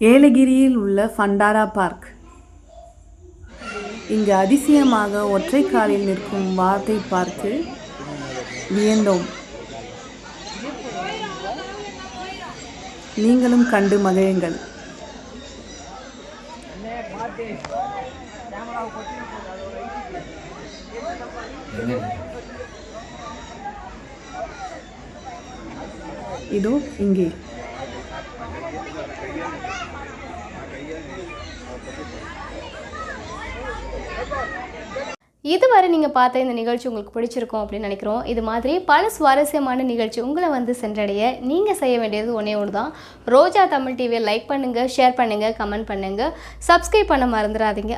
ஏலகிரியில் உள்ள ஃபண்டாரா பார்க். இங்கு அதிசயமாக ஒற்றை காலில் நிற்கும் வாத்தை பார்த்து வியந்தோம். நீங்களும் கண்டு மகிழுங்கள். இதோ இங்கே. இதுவரை நீங்கள் பார்த்த இந்த நிகழ்ச்சி உங்களுக்கு பிடிச்சிருக்கும் அப்படின்னு நினைக்கிறோம். இது மாதிரி பல சுவாரஸ்யமான நிகழ்ச்சி உங்களை வந்து சென்றடைய நீங்கள் செய்ய வேண்டியது ஒன்றே ஒன்று தான் ரோஜா தமிழ் டிவியை லைக் பண்ணுங்கள் ஷேர் பண்ணுங்கள் கமெண்ட் பண்ணுங்கள் சப்ஸ்கிரைப் பண்ண மறந்துடாதீங்க.